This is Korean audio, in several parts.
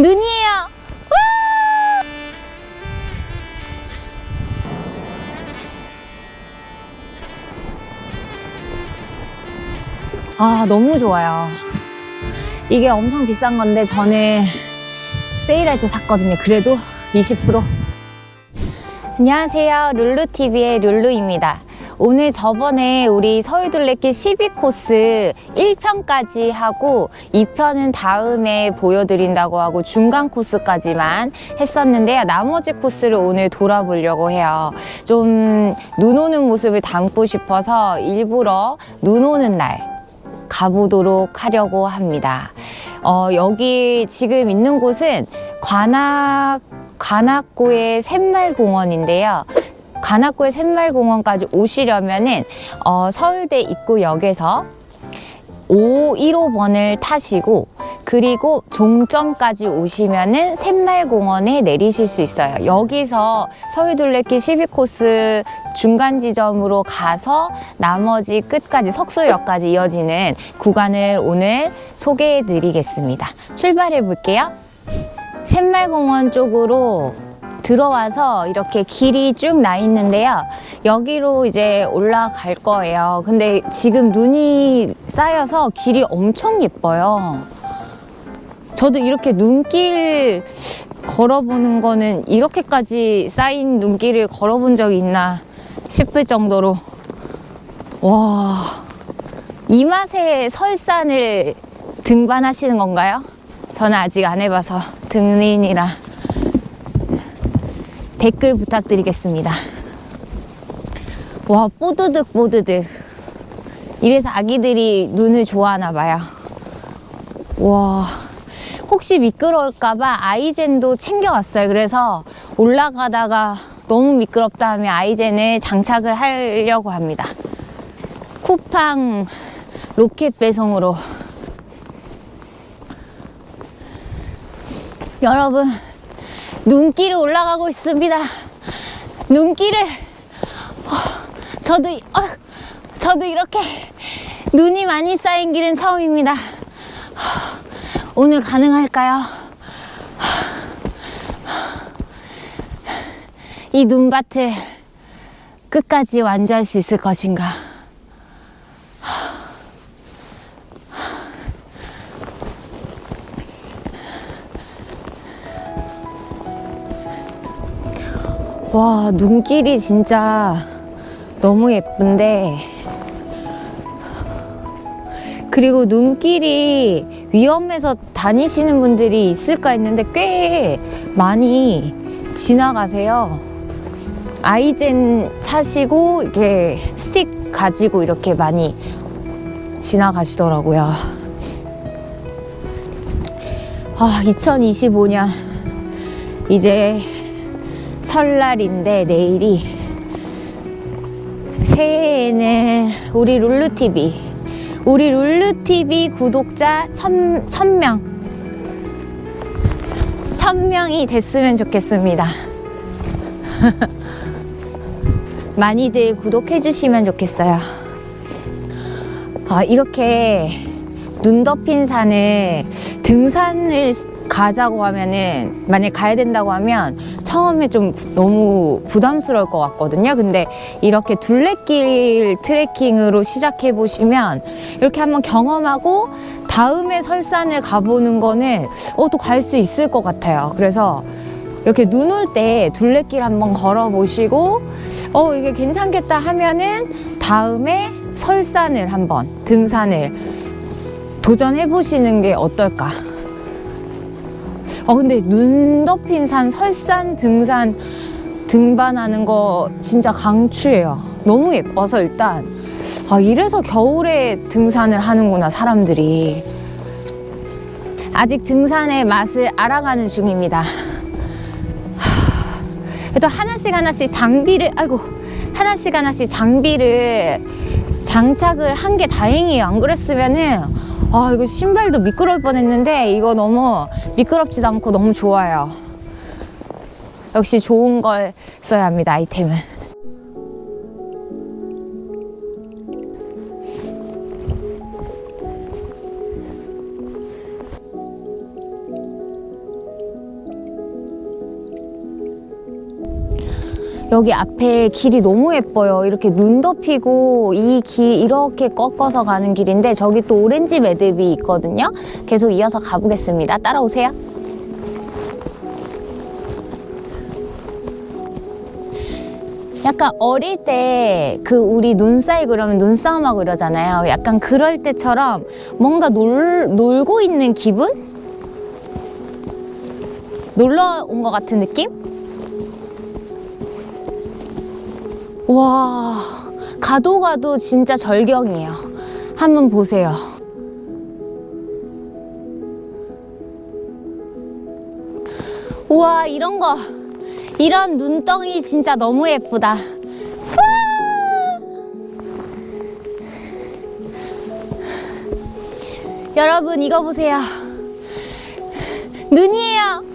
눈이에요. 와! 아, 너무 좋아요. 이게 엄청 비싼 건데 저는 세일할 때 샀거든요. 그래도 20%. 안녕하세요. 룰루TV의 룰루입니다. 오늘 저번에 우리 서울둘레길 12코스 1편까지 하고 2편은 다음에 보여드린다고 하고 중간 코스까지만 했었는데요. 나머지 코스를 오늘 돌아보려고 해요. 좀 눈 오는 모습을 담고 싶어서 일부러 눈 오는 날 가보도록 하려고 합니다. 어, 여기 지금 있는 곳은 관악, 관악구의 샘말공원인데요. 관악구의 샘말공원까지 오시려면은 어, 서울대 입구역에서 5, 1호번을 타시고 그리고 종점까지 오시면은 샘말공원에 내리실 수 있어요. 여기서 서울둘레길 12코스 중간 지점으로 가서 나머지 끝까지 석소역까지 이어지는 구간을 오늘 소개해 드리겠습니다. 출발해 볼게요. 샘말공원 쪽으로 들어와서 이렇게 길이 쭉 나 있는데요. 여기로 이제 올라갈 거예요. 근데 지금 눈이 쌓여서 길이 엄청 예뻐요. 저도 이렇게 눈길 걸어보는 거는 이렇게까지 쌓인 눈길을 걸어본 적이 있나 싶을 정도로 와, 이 맛에 설산을 등반하시는 건가요? 저는 아직 안 해봐서 등린이라 댓글 부탁드리겠습니다. 와, 뽀드득 뽀드득. 이래서 아기들이 눈을 좋아하나 봐요. 와, 혹시 미끄러울까봐 아이젠도 챙겨왔어요. 그래서 올라가다가 너무 미끄럽다 하면 아이젠을 장착을 하려고 합니다. 쿠팡 로켓 배송으로. 여러분, 눈길을 올라가고 있습니다. 눈길을 어, 저도 어, 저도 이렇게 눈이 많이 쌓인 길은 처음입니다. 오늘 가능할까요? 이 눈밭을 끝까지 완주할 수 있을 것인가? 와, 눈길이 진짜 너무 예쁜데. 그리고 눈길이 위험해서 다니시는 분들이 있을까 했는데 꽤 많이 지나가세요. 아이젠 차시고 이렇게 스틱 가지고 이렇게 많이 지나가시더라고요. 아, 2025년 이제 설날인데 내일이 새해에는 우리 룰루TV 우리 룰루TV 구독자 천, 천명. 천명이 됐으면 좋겠습니다. 많이들 구독해 주시면 좋겠어요. 아, 이렇게 눈 덮인 산을 등산을 가자고 하면은 만약 가야 된다고 하면 처음에 좀 부- 너무 부담스러울 것 같거든요. 근데 이렇게 둘레길 트레킹으로 시작해 보시면 이렇게 한번 경험하고 다음에 설산을 가보는 거는 어, 또 갈 수 있을 것 같아요. 그래서 이렇게 눈 올 때 둘레길 한번 걸어 보시고 어 이게 괜찮겠다 하면은 다음에 설산을 한번 등산을 도전해 보시는 게 어떨까? 어 근데 눈 덮인 산 설산 등산 등반하는 거 진짜 강추해요. 너무 예뻐서 일단 아 이래서 겨울에 등산을 하는구나 사람들이 아직 등산의 맛을 알아가는 중입니다. 하, 그래도 하나씩 하나씩 장비를 아이고 하나씩 하나씩 장비를 장착을 한 게 다행이에요. 안 그랬으면은 아 이거 신발도 미끄러울 뻔했는데 이거 너무 미끄럽지도 않고 너무 좋아요. 역시 좋은 걸 써야 합니다. 아이템은. 여기 앞에 길이 너무 예뻐요. 이렇게 눈 덮이고 이 길 이렇게 꺾어서 가는 길인데 저기 또 오렌지 매듭이 있거든요. 계속 이어서 가보겠습니다. 따라오세요. 약간 어릴 때 그 우리 눈 쌓이고 그러면 눈싸움하고 이러잖아요. 약간 그럴 때처럼 뭔가 놀, 놀고 있는 기분? 놀러 온 것 같은 느낌? 와, 가도 가도 진짜 절경이에요. 한번 보세요. 우와, 이런 거. 이런 눈덩이 진짜 너무 예쁘다. 여러분, 이거 보세요. 눈이에요.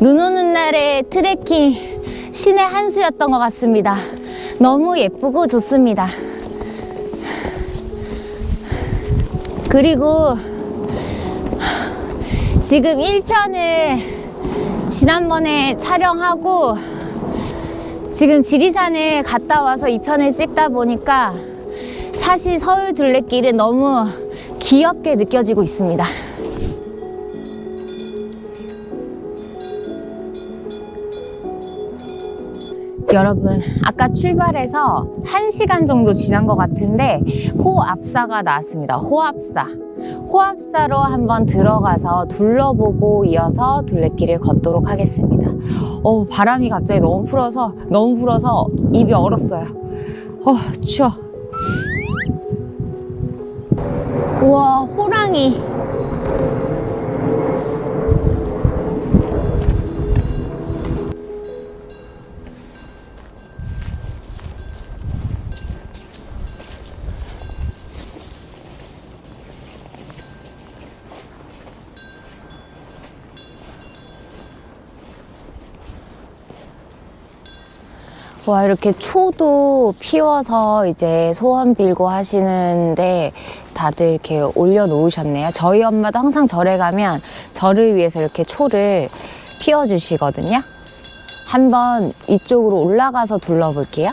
눈 오는 날의 트레킹 신의 한 수였던 것 같습니다. 너무 예쁘고 좋습니다. 그리고 지금 1편을 지난번에 촬영하고 지금 지리산을 갔다 와서 2편을 찍다 보니까 사실 서울 둘레길은 너무 귀엽게 느껴지고 있습니다. 여러분, 아까 출발해서 1시간 정도 지난 것 같은데 호압사가 나왔습니다. 호압사. 호압사로 한번 들어가서 둘러보고 이어서 둘레길을 걷도록 하겠습니다. 어, 바람이 갑자기 너무 불어서 너무 불어서 입이 얼었어요. 어, 추워. 우와, 호랑이. 와, 이렇게 초도 피워서 이제 소원 빌고 하시는데 다들 이렇게 올려놓으셨네요. 저희 엄마도 항상 절에 가면 절을 위해서 이렇게 초를 피워주시거든요. 한번 이쪽으로 올라가서 둘러볼게요.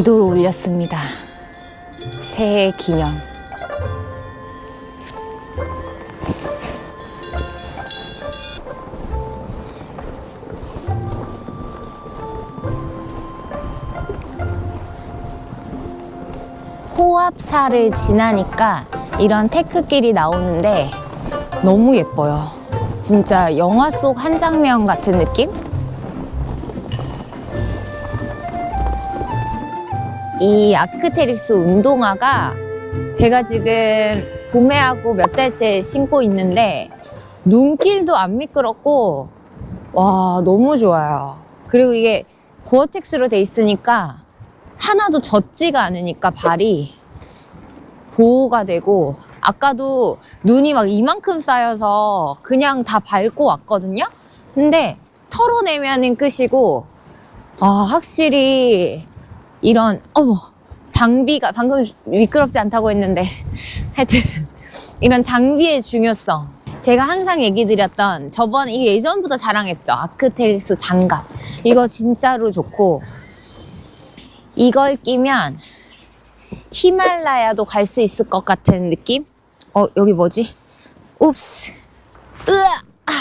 기도를 올렸습니다. 새해 기념. 호합사를 지나니까 이런 테크길이 나오는데 너무 예뻐요. 진짜 영화 속 한 장면 같은 느낌? 이 아크테릭스 운동화가 제가 지금 구매하고 몇 달째 신고 있는데 눈길도 안 미끄럽고 와 너무 좋아요. 그리고 이게 고어텍스로 돼 있으니까 하나도 젖지가 않으니까 발이 보호가 되고 아까도 눈이 막 이만큼 쌓여서 그냥 다 밟고 왔거든요. 근데 털어내면은 끝이고 아 확실히 이런 어머 장비가 방금 미끄럽지 않다고 했는데. 하여튼 이런 장비의 중요성. 제가 항상 얘기 드렸던 저번 이 예전부터 자랑했죠. 아크테릭스 장갑. 이거 진짜로 좋고 이걸 끼면 히말라야도 갈 수 있을 것 같은 느낌? 어 여기 뭐지? уп스. 으아! 아.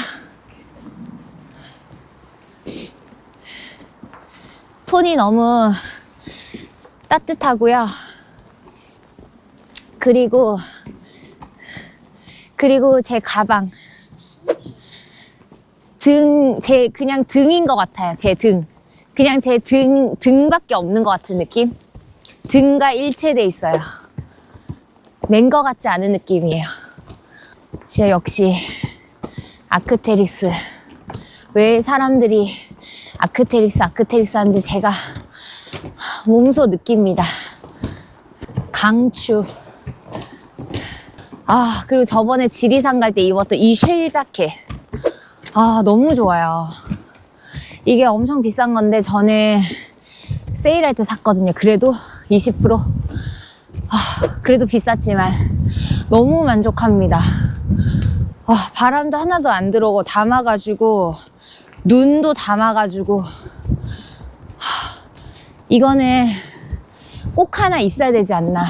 손이 너무 따뜻하고요. 그리고 그리고 제 가방 등 제 그냥 등인 것 같아요. 제 등. 그냥 제 등 등밖에 없는 것 같은 느낌. 등과 일체돼 있어요. 맨 것 같지 않은 느낌이에요. 진짜 역시 아크테릭스 왜 사람들이 아크테릭스, 아크테릭스 하는지 제가 몸소 느낍니다. 강추. 아, 그리고 저번에 지리산 갈 때 입었던 이쉘 자켓. 아, 너무 좋아요. 이게 엄청 비싼 건데 저는 세일할 때 샀거든요. 그래도 20%. 아, 그래도 비쌌지만 너무 만족합니다. 아, 바람도 하나도 안 들어오고 담아가지고 눈도 담아가지고 하, 이거는 꼭 하나 있어야 되지 않나.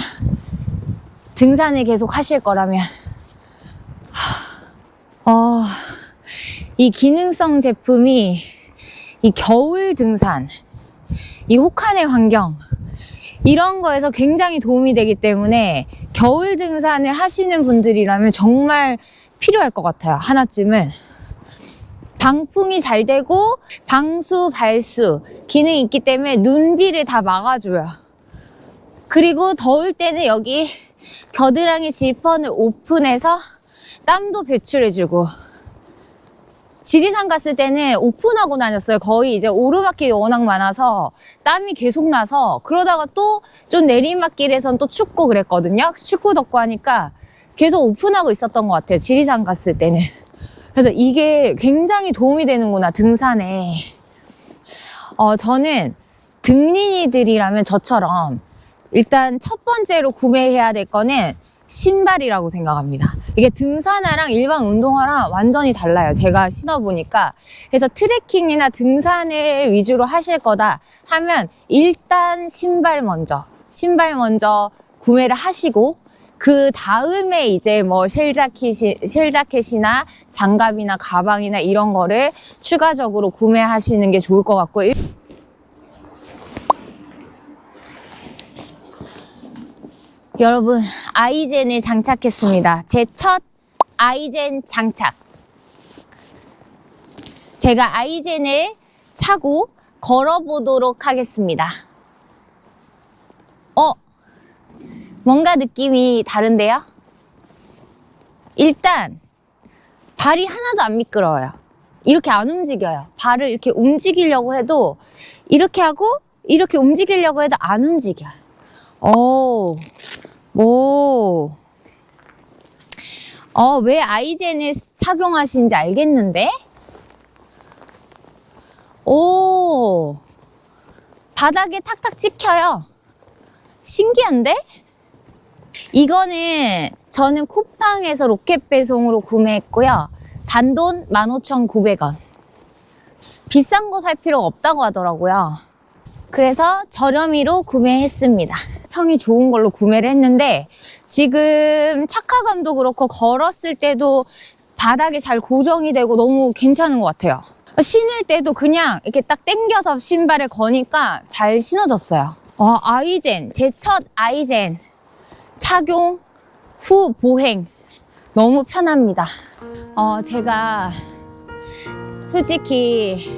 등산을 계속 하실 거라면. 하, 어, 이 기능성 제품이 이 겨울 등산, 이 혹한의 환경, 이런 거에서 굉장히 도움이 되기 때문에 겨울 등산을 하시는 분들이라면 정말 필요할 것 같아요. 하나쯤은. 방풍이 잘 되고 방수, 발수 기능이 있기 때문에 눈비를 다 막아줘요. 그리고 더울 때는 여기 겨드랑이 지퍼를 오픈해서 땀도 배출해주고 지리산 갔을 때는 오픈하고 다녔어요. 거의 이제 오르막길이 워낙 많아서 땀이 계속 나서 그러다가 또 좀 내리막길에선 또 춥고 그랬거든요. 춥고 덥고 하니까 계속 오픈하고 있었던 것 같아요. 지리산 갔을 때는. 그래서 이게 굉장히 도움이 되는구나, 등산에. 어, 저는 등린이들이라면 저처럼 일단 첫 번째로 구매해야 될 거는 신발이라고 생각합니다. 이게 등산화랑 일반 운동화랑 완전히 달라요. 제가 신어보니까. 그래서 트레킹이나 등산을 위주로 하실 거다 하면 일단 신발 먼저, 신발 먼저 구매를 하시고 그 다음에 이제 뭐 쉘 자켓이, 쉘 자켓이나 장갑이나 가방이나 이런 거를 추가적으로 구매하시는 게 좋을 것 같고 일- 여러분 아이젠에 장착했습니다. 제 첫 아이젠 장착. 제가 아이젠을 차고 걸어보도록 하겠습니다. 어, 뭔가 느낌이 다른데요? 일단 발이 하나도 안 미끄러워요. 이렇게 안 움직여요. 발을 이렇게 움직이려고 해도 이렇게 하고 이렇게 움직이려고 해도 안 움직여요. 오, 오. 어, 왜 아이젠을 착용하신지 알겠는데? 오, 바닥에 탁탁 찍혀요. 신기한데? 이거는 저는 쿠팡에서 로켓 배송으로 구매했고요. 단돈 15,900원. 비싼 거 살 필요가 없다고 하더라고요. 그래서 저렴이로 구매했습니다. 평이 좋은 걸로 구매를 했는데 지금 착화감도 그렇고 걸었을 때도 바닥에 잘 고정이 되고 너무 괜찮은 것 같아요. 신을 때도 그냥 이렇게 딱 당겨서 신발에 거니까 잘 신어졌어요. 어, 아이젠, 제 첫 아이젠 착용 후 보행 너무 편합니다. 어, 제가 솔직히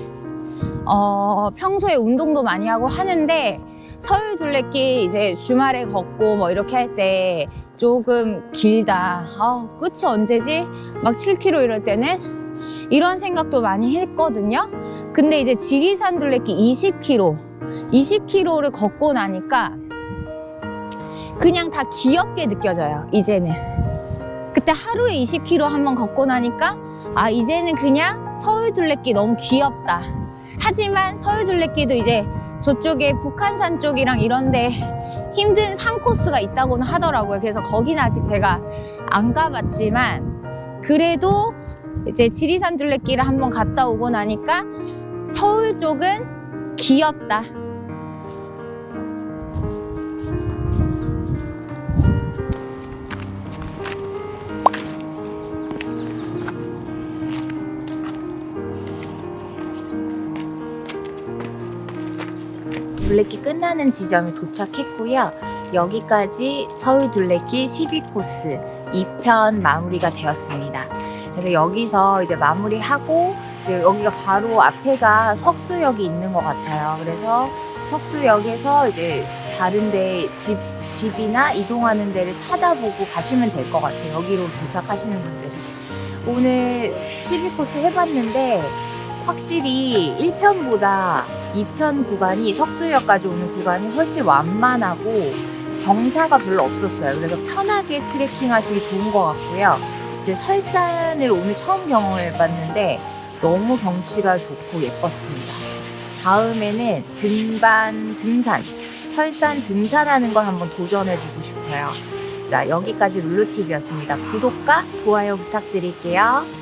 어, 평소에 운동도 많이 하고 하는데 서울 둘레길 이제 주말에 걷고 뭐 이렇게 할 때 조금 길다. 아, 끝이 언제지? 막 7km 이럴 때는 이런 생각도 많이 했거든요. 근데 이제 지리산 둘레길 20km, 20km를 걷고 나니까 그냥 다 귀엽게 느껴져요. 이제는. 그때 하루에 20km 한번 걷고 나니까 아 이제는 그냥 서울 둘레길 너무 귀엽다. 하지만 서울 둘레길도 이제 저쪽에 북한산 쪽이랑 이런데 힘든 산 코스가 있다고는 하더라고요. 그래서 거기는 아직 제가 안 가봤지만 그래도 이제 지리산 둘레길을 한번 갔다 오고 나니까 서울 쪽은 귀엽다. 둘레길 끝나는 지점에 도착했고요. 여기까지 서울 둘레길 12코스 2편 마무리가 되었습니다. 그래서 여기서 이제 마무리하고 이제 여기가 바로 앞에가 석수역이 있는 것 같아요. 그래서 석수역에서 이제 다른데 집 집이나 이동하는 데를 찾아보고 가시면 될 것 같아요. 여기로 도착하시는 분들은 오늘 12코스 해봤는데 확실히 1편보다 2편 구간이 석수역까지 오는 구간이 훨씬 완만하고 경사가 별로 없었어요. 그래서 편하게 트레킹 하시기 좋은 것 같고요. 이제 설산을 오늘 처음 경험해 봤는데 너무 경치가 좋고 예뻤습니다. 다음에는 등반 등산, 설산 등산하는 걸 한번 도전해 보고 싶어요. 자, 여기까지 룰루TV였습니다. 구독과 좋아요 부탁드릴게요.